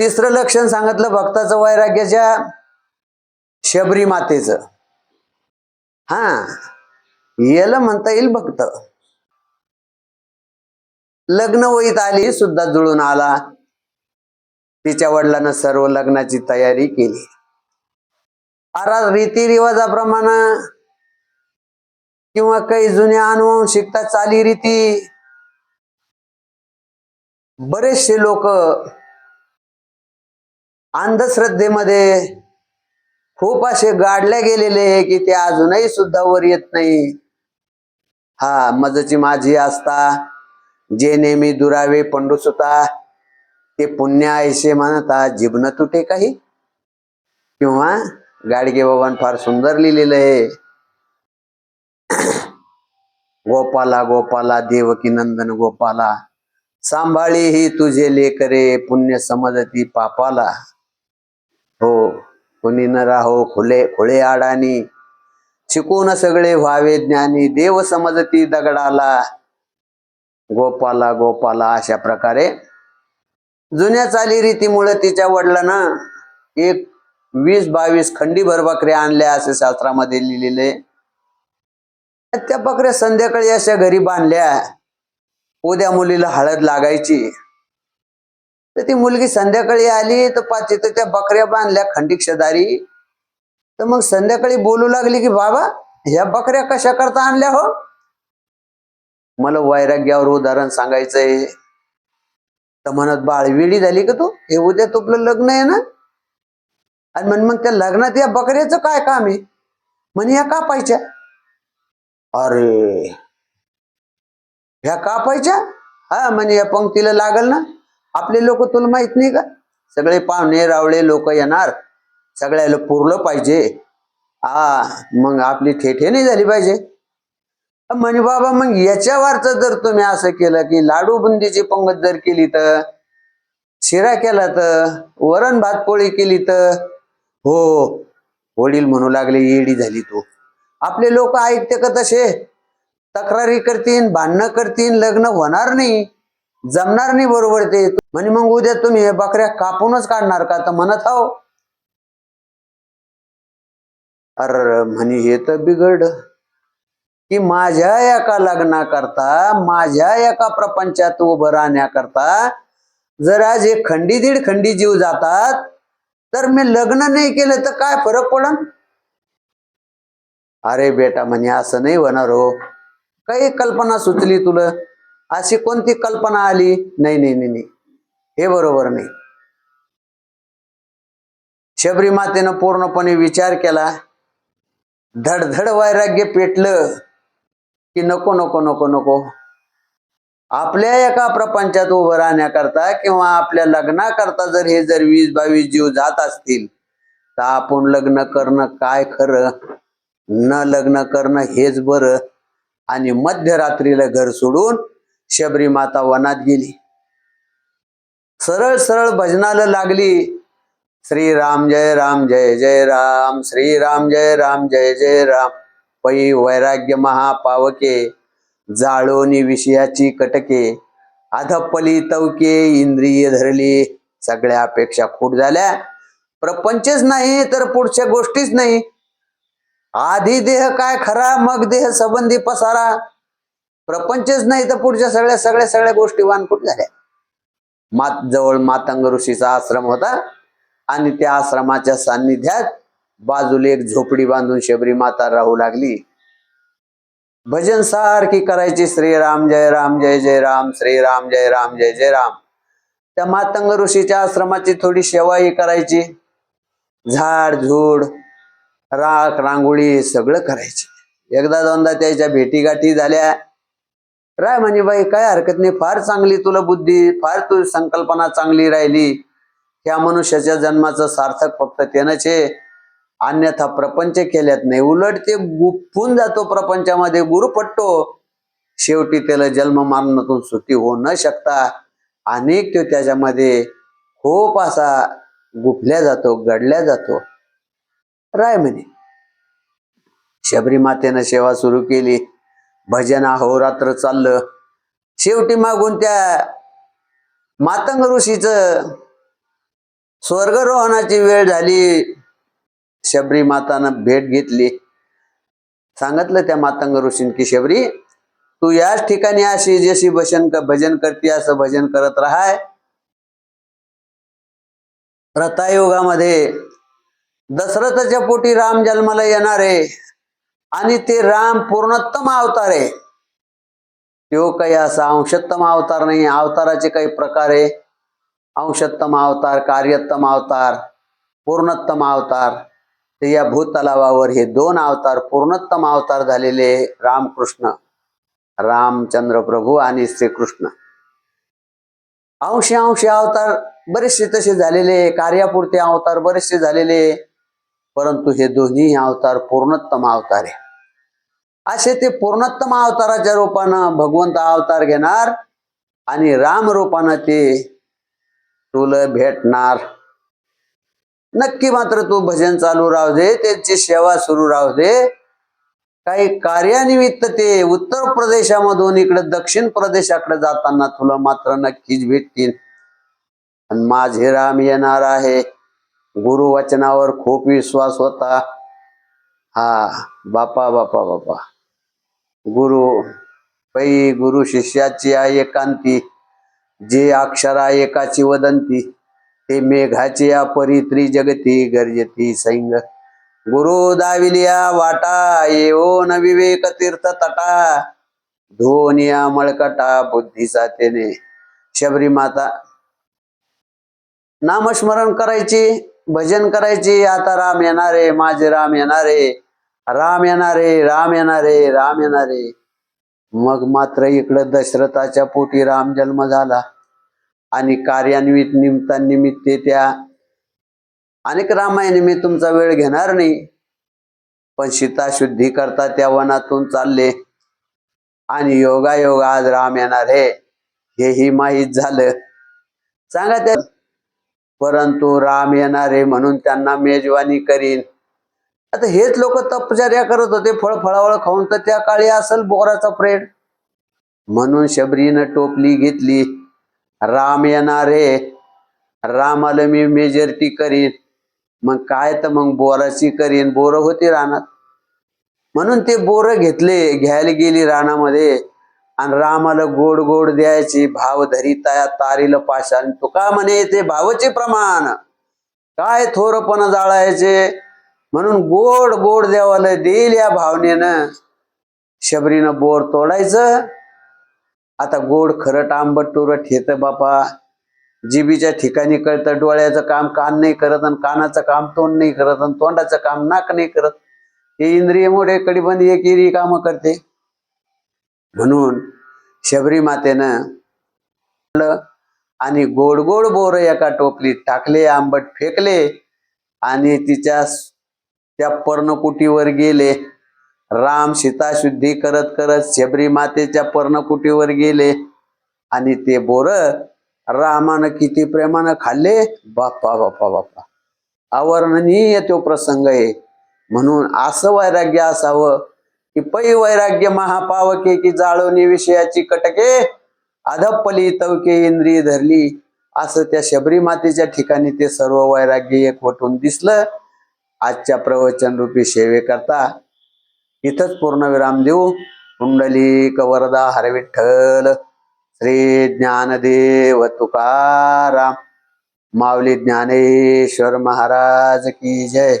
तिसरं लक्षण सांगितलं भक्ताचं वैराग्याच्या शबरी मातेच. हा याला म्हणता येईल भक्त. लग्न वहीत आली सुद्धा जुळून आला. तिच्या वडिलांना सर्व लग्नाची तयारी केली. आता रीतिरिवाजाप्रमाणे किंवा काही जुन्या अनुवंशिकता चालीरीती बरेचसे लोक अंधश्रद्धेमध्ये खूप असे गाडले गेलेले आहे की ते अजूनही सुद्धा वर येत नाही. हा मजची माझी असता जे नेहमी दुरावे पंडुसुता ते पुण्य ऐसे म्हणता जीवन तुटे काही. किंवा गाडगे बाबान फार सुंदर लिहिलेलं आहे. गोपाला गोपाला देवकी नंदन गोपाला सांभाळी ही तुझे लेकरे पुण्य समजती पापाला. हो कुणी न राहो खुले खुळे आडानी शिकून सगळे व्हावे ज्ञानी. देव समजती दगडाला. गोपाला गोपाला अशा प्रकारे. जुन्या चालीरीतीमुळे तिच्या वडिलांना एक वीस बावीस खंडी बकऱ्या आणल्या असे शास्त्रामध्ये लिहिलेले त्या बकऱ्या संध्याकाळी अशा घरी बांधल्या. उद्या मुलीला हळद लागायची. तर ती मुलगी संध्याकाळी आली तर पाच तर त्या बकऱ्या बांधल्या खंडिक्षदारी तर मग संध्याकाळी बोलू लागली की बाबा ह्या बकऱ्या कशा करता आणल्या हो? मला वैराग्यावर उदाहरण सांगायचंय. तर म्हणत बाळ वेळी झाली का तू? हे उद्या तुपलं लग्न आहे ना? आणि म्हण मग त्या लग्नात या बकऱ्याचं काय काम आहे? म्हणे या कापायच्या. अरे ह्या कापायच्या? हा म्हणे या पंक्तीला लागल ना. आपले लोक तुला माहीत नाही का? सगळे पाहुणे रावळे लोक येणार. सगळ्याला पुरलं पाहिजे. हा मग आपली ठेठे नाही झाली पाहिजे. म्हणे बाबा मग याच्यावरच जर तुम्ही असं केलं की लाडू बुंदीची पंगत जर केली तर शिरा केला तर वरण भात पोळी केली तर हो वडील म्हणू लागले येडी झाली तू. आपले लोक ऐकते का तसे? तक्रारी करतीन भांडणं करतीन लग्न होणार नाही. जमणार नाही बरोबर ते. म्हणे मग उद्या तुम्ही बकऱ्या कापूनच काढणार का? तर म्हणत आहो अर म्हणे हे तर बिघड. की माझ्या एका लग्नाकरता माझ्या एका प्रपंचात उभं राहण्याकरता जर आज एक खंडी दीड खंडी जीव जातात तर मी लग्न नाही केलं तर काय फरक पडन? अरे बेटा म्हणे असं नाही होणार हो. काही कल्पना सुचली तुला? अशी कोणती कल्पना आली? नाही नाही नाही नाही. हे बरोबर नाही. शबरी मातेनं पूर्णपणे विचार केला. धडधड वैराग्य पेटलं की नको नको नको नको. आपल्या एका प्रपंचात उभं राहण्याकरता किंवा आपल्या लग्नाकरता जर हे जर वीस बावीस जीव जात असतील तर आपण लग्न करणं काय खरं? न लग्न करणं हेच बरं. आणि मध्यरात्रीला घर सोडून शबरी माता वनात गेली. सरळ सरळ भजनाला लागली. श्री राम जय राम जय जय राम. श्री राम जय राम जय जय राम. पै वैराग्य महापावके. जाळोनी विषयाची कटके. अधपली तवके इंद्रिय धरली. सगळ्या अपेक्षा खूट झाल्या. प्रपंचच नाही तर पुढच्या गोष्टीच नाही. आधी देह काय खरा मग देह संबंधी पसारा. प्रपंचच नाही तर पुढच्या सगळ्या सगळ्या सगळ्या गोष्टी वानपूट झाल्या. मात जवळ मातंग ऋषीचा आश्रम होता आणि त्या आश्रमाच्या सान्निध्यात बाजूला एक झोपडी बांधून शबरी माता राहू लागली. भजन सारखी करायची श्रीराम जय राम जय जय राम श्रीराम जय राम जय जय राम. त्या मातंग ऋषीच्या आश्रमाची थोडी सेवाही करायची. झाड झूड राख रांगोळी सगळं करायची. एकदा दोनदा त्याच्या भेटीगाठी झाल्या. राय म्हणे बाई काय हरकत नाही फार चांगली तुला बुद्धी फार तुझी संकल्पना चांगली राहिली. त्या मनुष्याच्या जन्माचं सार्थक फक्त त्यानंच आहे. अन्यथा प्रपंच केल्यात नाही. उलट ते गुप्पून जातो प्रपंचामध्ये गुरु पटतो शेवटी त्याला जन्म मारणातून सुट्टी होऊ न शकता अनेक तो त्याच्यामध्ये खूप असा गुफल्या जातो गडल्या जातो. राय म्हणे शबरी मातेनं सेवा सुरू केली. भजन अहोरात्र चाललं. शेवटी मागून त्या मातंग ऋषीच स्वर्गरोहणाची वेळ झाली. शबरी मातानं भेट घेतली. सांगितलं त्या मातंग ऋषीन की शबरी तू याच ठिकाणी अशी जशी भजन भजन करते असं भजन करत राहाय. रथायुगामध्ये दशरथाच्या पोटी राम जन्माला येणार आहे. आणि ते राम पूर्णोत्तम अवतार आहे. तो काही असा अंशोत्तम अवतार नाही अवताराचे काही प्रकार आहे. अंशोत्तम अवतार कार्यत्तम अवतार पूर्णोत्तम अवतार. ते या भूतलावावर हे दोन अवतार पूर्णोत्तम अवतार झालेले रामकृष्ण रामचंद्र प्रभू आणि श्रीकृष्ण. अंशी अंशी अवतार बरेचसे तसे झालेले कार्यापुरते अवतार बरेचसे झालेले परंतु हे दोन्ही अवतार पूर्णोत्तम अवतार आहे. असे ते पूर्णोत्तम अवताराच्या रूपानं भगवंत अवतार घेणार आणि राम रूपानं ते तुला भेटणार. नक्की मात्र तू भजन चालू राहू दे त्यांची सेवा सुरू राहू दे. काही कार्यानिमित्त ते उत्तर प्रदेशामधून इकडे दक्षिण प्रदेशाकडे जाताना तुला मात्र नक्कीच भेटतील. आणि माझे राम येणार आहे. गुरुवचनावर खूप विश्वास होता. हा बापा बापा बापा. गुरु पै गुरु शिष्याची आहे एकांती जे अक्षरा एकाची वदंती ते मेघाची या परित्री जगती गर्जती सैंग. गुरु दाविलिया वाटा येऊन विवेक तीर्थ तटा धोनिया मळकटा बुद्धीचा तेने शबरी माता नामस्मरण करायची. भजन करायची आता राम येणारे माझे राम येणारे राम येणारे राम येणारे राम येणारे. मग मात्र इकडं दशरथाच्या पोटी राम जन्म झाला. आणि कार्यान्वित निमित्तानिमित्त त्या अनेक रामायणी मी तुमचा वेळ घेणार नाही. पण सीता शुद्धी करता त्या वनातून चालले. आणि योगायोग आज राम येणार आहे हेही माहीत झालं. सांगा त्या परंतु राम येणार आहे म्हणून त्यांना मेजवानी करीन. आता हेच लोक तपचर्या करत होते फळ फळावळ खाऊन तर त्या काळी असेल बोराचा प्रेड म्हणून शबरीनं टोपली घेतली. राम येणार आहे रामाला मी मेजरिटी करीन. मग काय तर मग बोराची करीन. बोर होती रानात. म्हणून ते बोर घेतले घ्यायला गेली रानामध्ये. आणि रामाला गोड गोड द्यायची भाव धरिता तारील पाशान तुका म्हणे ते भावचे प्रमाण? काय थोरपण जाळायचे? म्हणून गोड गोड देवाला देईल या भावनेनं. शबरीनं बोर तोडायचं. आता गोड खरट आंबट तुरट हेत बापा. जिबीच्या ठिकाणी कळतं डोळ्याचं काम कान नाही करत आणि कानाचं काम तोंड नाही करत आणि तोंडाचं काम नाक नाही करत. हे इंद्रिय मोठे कडीबंद एकेरी कामं करते. म्हणून शबरी मातेनं आणि गोड गोड बोर एका टोपलीत टाकले आंबट फेकले आणि तिच्या त्या पर्णकुटीवर गेले. राम सीता शुद्धी करत करत शबरी मातेच्या पर्णकुटीवर गेले आणि ते बोर रामानं किती प्रेमानं खाल्ले? बाप्पा बाप्पा बाप्पा. अवर्णनीय तो प्रसंग आहे. म्हणून असं वैराग्य असावं की पै वैराग्य महापावके की जाळवणी विषयाची कटके अधपली तवके इंद्रिय धरली. असं त्या शबरी मातेच्या ठिकाणी ते सर्व वैराग्य एक वटून दिसलं. आजच्या प्रवचन रूपी सेवेकरता इथंच पूर्णविराम देऊ. कुंडली कवरदा हरविठ्ठल श्री ज्ञानदेव तुकाराम. माऊली ज्ञानेश्वर महाराज की जय.